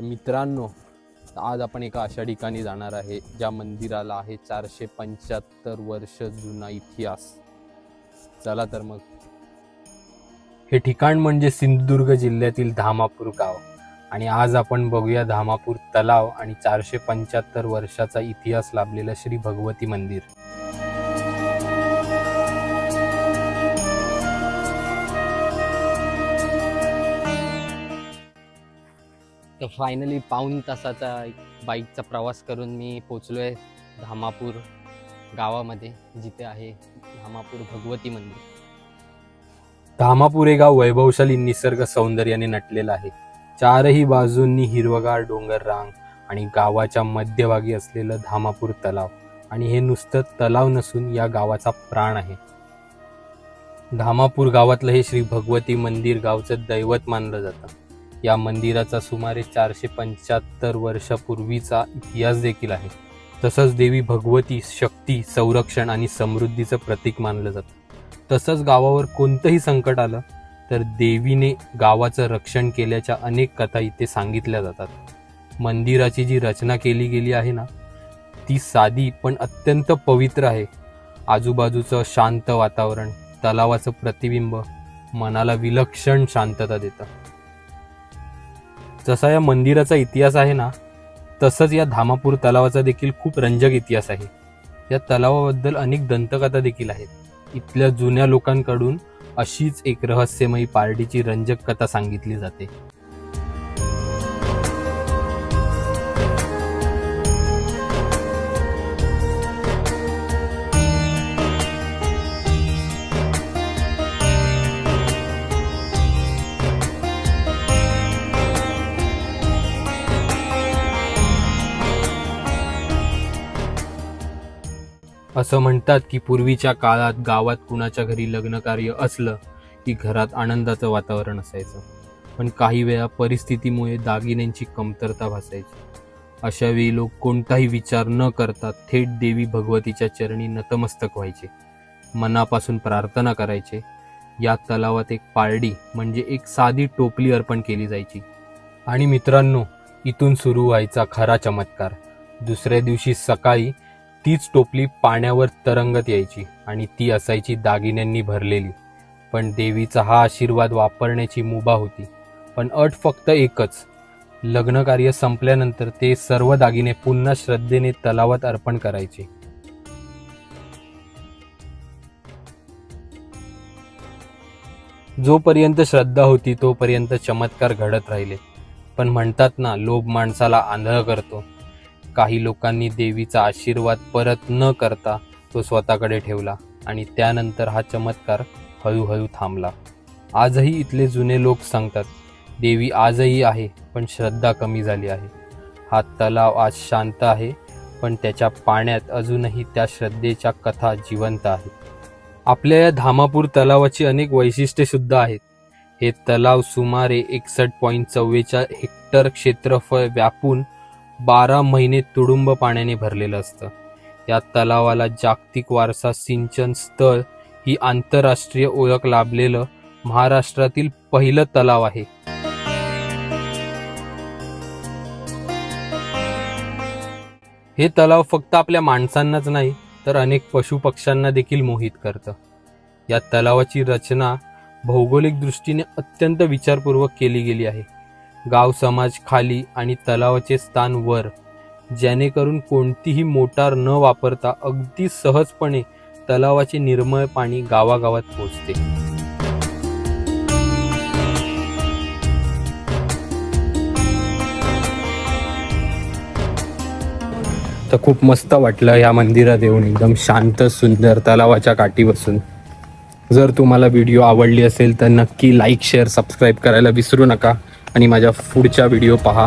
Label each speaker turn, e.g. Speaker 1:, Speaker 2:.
Speaker 1: मित्रांनो आज आपण एका अशा ठिकाणी जाणार आहे ज्या मंदिराला आहे चारशे पंच्याहत्तर वर्ष जुना इतिहास. चला तर मग. हे ठिकाण म्हणजे सिंधुदुर्ग जिल्ह्यातील धामापूर गाव. आणि आज आपण बघूया धामापूर तलाव आणि चारशे पंच्याहत्तर वर्षाचा इतिहास लाभलेलं श्री भगवती मंदिर. तर फायनली पाऊण तासाचा एक बाईकचा प्रवास करून मी पोचलो आहे धामापूर गावामध्ये जिथे आहे धामापूर भगवती मंदिर. धामापूर हे गाव वैभवशाली निसर्ग सौंदर्याने नटलेलं आहे. चारही बाजूंनी हिरवगार डोंगर रांग आणि गावाच्या मध्यभागी असलेलं धामापूर तलाव. आणि हे नुसतं तलाव नसून या गावाचा प्राण आहे. धामापूर गावातलं हे श्री भगवती मंदिर गावचं दैवत मानलं जातं. या मंदिराचा सुमारे चारशे पंच्याहत्तर वर्षापूर्वीचा इतिहास देखील आहे. तसंच देवी भगवती शक्ती संरक्षण आणि समृद्धीचं प्रतीक मानलं जातं. तसंच गावावर कोणतंही संकट आलं तर देवीने गावाचं रक्षण केल्याच्या अनेक कथा इथे सांगितल्या जातात. मंदिराची जी रचना केली गेली आहे ना ती साधी पण अत्यंत पवित्र आहे. आजूबाजूचं शांत वातावरण तलावाचं प्रतिबिंब मनाला विलक्षण शांतता देतं. जसा या मंदिराचा इतिहास आहे ना तसंच या धामापूर तलावाचा देखील खूप रंजक इतिहास आहे. या तलावाबद्दल अनेक दंतकथा देखील आहेत. इथल्या जुन्या लोकांकडून अशीच एक रहस्यमयी पार्टीची रंजक कथा सांगितली जाते. असं म्हणतात की पूर्वीच्या काळात गावात कुणाच्या घरी लग्नकार्य असलं की घरात आनंदाचं वातावरण असायचं. पण काही वेळा परिस्थितीमुळे दागिन्यांची कमतरता भासायची. अशावेळी लोक कोणताही विचार न करता थेट देवी भगवतीच्या चरणी नतमस्तक व्हायचे. मनापासून प्रार्थना करायचे. या तलावात एक पारडी म्हणजे एक साधी टोपली अर्पण केली जायची. आणि मित्रांनो इथून सुरू व्हायचा खरा चमत्कार. दुसऱ्या दिवशी सकाळी तीच टोपली पाण्यावर तरंगत यायची आणि ती असायची दागिन्यांनी भरलेली. पण देवीचा हा आशीर्वाद वापरण्याची मुभा होती. पण अट फक्त एकच. लग्नकार्य संपल्यानंतर ते सर्व दागिने पुन्हा श्रद्धेने तलावात अर्पण करायचे. जोपर्यंत श्रद्धा होती तोपर्यंत चमत्कार घडत राहिले. पण म्हणतात ना लोभ माणसाला आंधळ करतो. काही लोकांनी देवीचा आशीर्वाद परत न करता तो स्वतःकडे ठेवला आणि त्यानंतर हा चमत्कार हळूहळू थांबला. आजही इथले जुने लोक सांगतात देवी आजही आहे पण श्रद्धा कमी झाली आहे. हा तलाव आज शांत आहे पण त्याच्या पाण्यात अजूनही त्या श्रद्धेच्या कथा जिवंत आहेत. आपल्या या धामापूर तलावाची अनेक वैशिष्ट्ये सुद्धा आहेत. हे तलाव सुमारे एकसष्ट पॉईंट चव्वेचाळीस हेक्टर क्षेत्रफळ व्यापून बारा महिने तुडुंब पाण्याने भरलेलं असतं. या तलावाला जागतिक वारसा सिंचन स्थळ ही आंतरराष्ट्रीय ओळख लाभलेलं महाराष्ट्रातील पहिलं तलाव आहे. हे तलाव फक्त आपल्या माणसांनाच नाही तर अनेक पशुपक्ष्यांना देखील मोहित करतं. या तलावाची रचना भौगोलिक दृष्टीने अत्यंत विचारपूर्वक केली गेली आहे. गाव समाज खाली आणि तलावाचे स्थान वर. जेणेकरून कोणतीही मोटार न वापरता अगदी सहजपणे तलावाचे निर्मळ पाणी गावागावात पोचते तर खूप मस्त वाटलं या मंदिरात येऊन. एकदम शांत सुंदर तलावाच्या काठी बसून जर तुम्हाला व्हिडिओ आवडली असेल तर नक्की लाईक शेअर सबस्क्राईब करायला विसरू नका. आणि माझ्या पुढच्या व्हिडिओ पहा.